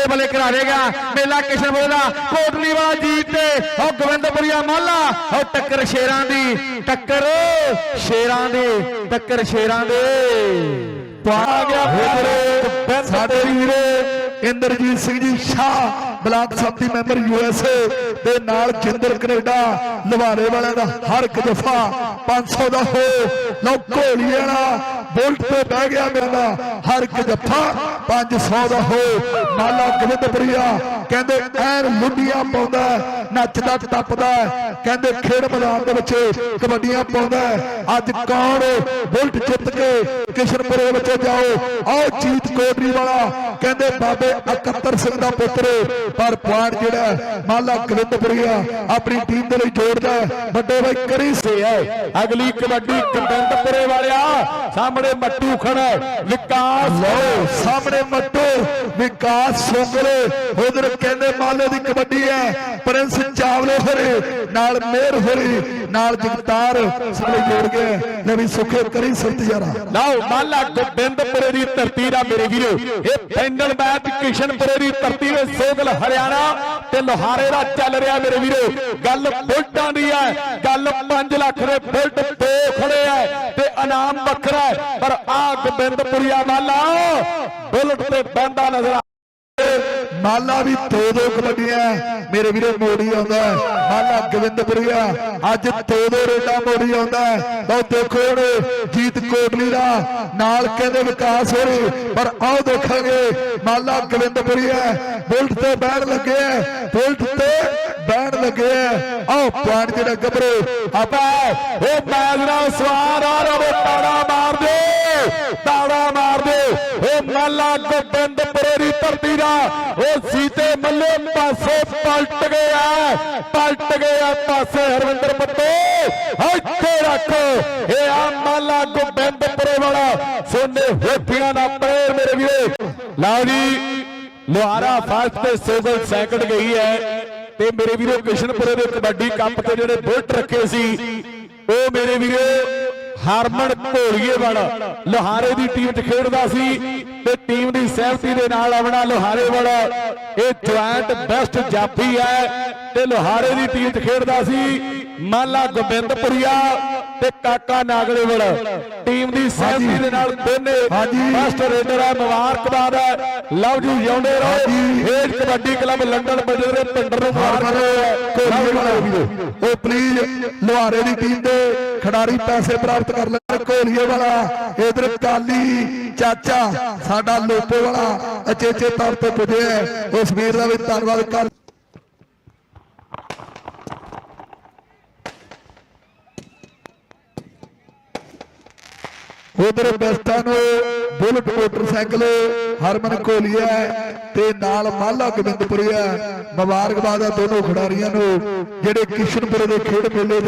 ਬੱਲੇ ਬੱਲੇ ਕਰਾਰੇਗਾ ਮੇਲਾ ਕਿਸ਼ਨਪੁਰ ਦਾ ਕੋਟਲੀ ਵਾਲਾ ਜੀਤ ਤੇ। ਉਹ ਗੋਬਿੰਦਪੁਰੀਆ ਮਾਲਾ ਉਹ ਟੱਕਰ ਸ਼ੇਰਾਂ ਦੀ। ਟੱਕਰ ਸ਼ੇਰਾਂ ਦੀ ਟੱਕਰ ਸ਼ੇਰਾਂ ਦੇ। ਆ ਗਿਆ ਫਿਰ ਸਾਡੇ ਵੀਰੇ ਇੰਦਰਜੀਤ ਸਿੰਘ ਜੀ ਸ਼ਾਹ ਬਲਾਕ ਸੰਮਤੀ ਮੈਂਬਰ ਯੂਐਸਏ ਦੇ ਨਾਲ ਜਿੰਦਰ ਕੈਨੇਡਾ ਲਵਾਰੇ ਵਾਲਿਆਂ ਦਾ ਹਰ ਇੱਕ ਦਫਾ 500 ਦਾ ਹੋ। ਲਓ ਘੋਲੀ ਵਾਲਾ ਬੁਲਟ ਤੇ ਬਹਿ ਗਿਆ ਮੇਰਾ ਹਰ ਇੱਕ ਦਫਾ 500 ਦਾ ਹੋ। ਮਾਲਾ ਗੋਬਿੰਦਪੁਰੀਆ ਕਹਿੰਦੇ ਐਨ ਲੁੱਡੀਆਂ ਪਾਉਂਦਾ ਹੈ, ਨੱਚਦਾ ਟੱਪਦਾ ਕਹਿੰਦੇ ਖੇਡ ਮੈਦਾਨ ਦੇ ਵਿੱਚ ਕਬੱਡੀਆਂ ਪਾਉਂਦਾ ਅੱਜ ਕੌਣ ਬੁਲਟ ਜਿੱਤ ਕੇ ਕਿਸ਼ਨਪੁਰੇ ਵਿੱਚ ਜਾਓ। ਆਓ ਜੀਤ ਕੋਟਰੀ ਵਾਲਾ ਕਹਿੰਦੇ ਬਾਬੇ ਅਕੱਤਰ ਸਿੰਘ ਦਾ ਪੁੱਤਰ ਪਰ ਪੁਆਇੰਟ ਜਿਹੜਾ ਮਾਲਾ ਗੋਬਿੰਦਪੁਰੀਆ ਆਪਣੀ ਟੀਮ ਦੇ ਲਈ ਜੋੜਦਾ। ਵੱਡੇ ਬਾਈ ਕਰੀ ਸੇ ਹੈ ਅਗਲੀ ਕਬੱਡੀ ਗੋਬਿੰਦਪੁਰੇ ਵਾਲਿਆ ਸਾਹਮਣੇ ਮੱਟੂ ਖੜਾ। ਵਿਕਾਸ ਲਓ। ਸਾਹਮਣੇ ਮੱਟੂ ਵਿਕਾਸ ਸੁੰਗਲੇ। ਉਧਰ ਕਹਿੰਦੇ ਮਾਲੇ ਦੀ ਕਬੱਡੀ ਹੈ। ਪ੍ਰਿੰਸ ਚਾਵਲੇ ਹੋਰੇ, ਨਾਲ ਮੇਰ ਹੋਰੀ, ਨਾਲ ਜਗਤਾਰ ਸਾਰੇ ਜੋੜ ਗਏ ਨਵੀਂ ਸੁਖੇ ਕਰੀ ਸੰਤਿਆਰਾ ਲਓ, ਮਾਲਾ ਗੋਬਿੰਦਪੁਰੇ ਦੀ ਧਰਤੀ ਦਾ ਮੇਰੇ ਵੀਰੋ। ਇਹ ਫਾਈਨਲ ਮੈਚ ਕਿਸ਼ਨਪੁਰੇ ਦੀ ਧਰਤੀ ਵਿੱਚ ਸੋਗਲ ਹਰਿਆਣਾ ਤੇ ਲੋਹਾਰੇ ਦਾ ਚੱਲ ਰਿਹਾ ਮੇਰੇ ਵੀਰੋ। ਗੱਲ ਬੁਲਟਾਂ ਦੀ ਹੈ, ਗੱਲ 5 ਲੱਖ ਦੇ ਬੁਲਟ ਦੋ ਖੜੇ ਹੈ ਤੇ ਇਨਾਮ ਵੱਖਰਾ ਹੈ। ਪਰ ਆ ਗੋਬਿੰਦਪੁਰੀਆ ਮਾਲਾ ਬੁਲਟ ਤੇ ਬੰਦਾ ਨਜ਼ਰ ਆ ਮਾਲਾ ਵੀ ਦੋ ਦੋ ਕਬੱਡੀਆਂ ਮੇਰੇ ਵੀਰੇ ਮੋੜੀ ਆਉਂਦਾ ਹੈ। ਮਾਲਾ ਗੋਬਿੰਦਪੁਰੀਆ ਅੱਜ ਦੋ ਦੋ ਰੇਡਾ ਮੋੜੀ ਆਉਂਦਾ ਲਓ ਦੇਖੋ ਹੁਣ ਜੀਤ ਕੋਟਲੀ ਦਾ ਨਾਲ ਕਹਿੰਦੇ ਵਿਕਾਸ ਹੋ ਰਹੀ ਪਰ ਆਓ ਦੇਖਾਂਗੇ। ਮਾਲਾ ਗੋਬਿੰਦਪੁਰੀਆ ਬੁਲਟ ਤੇ ਬੈਠ ਲੱਗੇ ਹੈ। ਬੁਲਟ ਤੇ ਬੈਣ ਲੱਗੇ ਹੈ। ਆਓ ਪੁਆਇੰਟ ਜਿਹੜਾ ਗੱਭਰੂ ਆਪਾ ਉਹ ਮੈਚ ਸਵਾਰ ਆ ਰੋ ਤਾੜਾ ਮਾਰ ਦੇ ਤਾੜਾ ਉਹ ਮਾਲਾ ਗੋਬਿੰਦਪੁਰੇ ਧਰਤੀ ਦਾ, ਉਹ ਸੀਤੇ ਮੱਲੇ ਪਾਸੇ ਪਲਟ ਗਿਆ ਪਲਟ ਗਿਆ ਪਾਸੇ ਹਰਵਿੰਦਰ ਪੱਤੋ। ਇੱਥੇ ਰੱਖ, ਇਹ ਆ ਮਾਲਾ ਗੋਬਿੰਦਪੁਰੇ ਵਾਲਾ, ਸੋਨੇ ਹੋਠੀਆਂ ਦਾ ਪੈਰ ਮੇਰੇ ਵੀਰੇ। ਲਓ ਜੀ, ਲੋਹਾਰਾ ਫਸਟ ਤੇ ਸੋਗਲ ਸੈਕਿੰਡ ਗਈ ਹੈ ਤੇ ਮੇਰੇ ਵੀਰੋ ਕਿਸ਼ਨਪੁਰੇ ਦੇ ਕਬੱਡੀ ਕੱਪ ਤੇ ਜਿਹੜੇ ਬੁਲਟ ਰੱਖੇ ਸੀ, ਉਹ ਮੇਰੇ ਵੀਰੋ ਹਰਮਨ ਘੋਲੀਏ ਵਾਲਾ, ਲੋਹਾਰੇ ਦੀ ਟੀਮ 'ਚ ਖੇਡਦਾ ਸੀ। ਤੇ ਟੀਮ ਦੀ ਸਹਿਮਤੀ ਦੇ ਨਾਲ ਆਵਣਾ ਲੋਹਾਰੇ ਵਾਲਾ ਇਹ ਜੁਆਇੰਟ ਬੈਸਟ ਜਾਫੀ ਹੈ ਤੇ ਲੋਹਾਰੇ ਦੀ ਟੀਮ 'ਚ ਖੇਡਦਾ ਸੀ। ਮਾਲਾ ਗੋਬਿੰਦਪੁਰੀਆ ਤੇ ਕਾਕਾ ਨਾਗੜੇ ਵਾਲਾ। ਟੀਮ ਦੀ ਸਹਿਮਤੀ ਦੇ ਨਾਲ ਦੋਨੇ। ਫਸਟ ਰੇਡਰ ਹੈ ਮੁਬਾਰਕਬਾਦ ਹੈ ਲਵ ਜੀ ਜਿਉਂਦੇ ਰਹੋ। ਖੇਡ ਕਬੱਡੀ ਕਲੱਬ ਲੰਡਨ ਬਜਰ ਦੇ ਪਿੰਡਰ ਨੂੰ ਮੁਬਾਰਕ ਕੋਲੀਏ ਵਾਲੇ। ਵੀਰੋ ਉਹ ਪਲੀਜ਼ ਲੋਹਾਰੇ ਦੀ ਟੀਮ ਦੇ ਖਿਡਾਰੀ ਪੈਸੇ ਪ੍ਰਾਪਤ ਕਰ ਲੈਣ। ਕੋਲੀਏ ਵਾਲਾ। ਇਧਰ ਕਾਲੀ ਚਾਚਾ ਸਾਡਾ ਲੋਪੋ ਵਾਲਾ। ਅਚੇਚੇ ਤੌਰ ਤੇ ਪੁੱਜਿਆ। ਉਸ ਵੀਰ ਦਾ ਵੀ ਧੰਨਵਾਦ ਕਰ ਉਧਰ ਬੈਸਟਾਂ ਬੁਲਟ ਮੋਟਰਸਾਈਕਲ ਹਰਮਨ ਕੋਲੀਆ ਤੇ ਨਾਲ ਮਾਲਾ ਗੋਬਿੰਦਪੁਰੀਆ ਮੁਬਾਰਕਬਾਦ ਆ ਦੋਨੋਂ ਖਿਡਾਰੀਆਂ ਨੂੰ, ਜਿਹੜੇ ਕਿਸ਼ਨਪੁਰ ਦੇ ਖੇਡ ਮੇਲੇ ਦੇ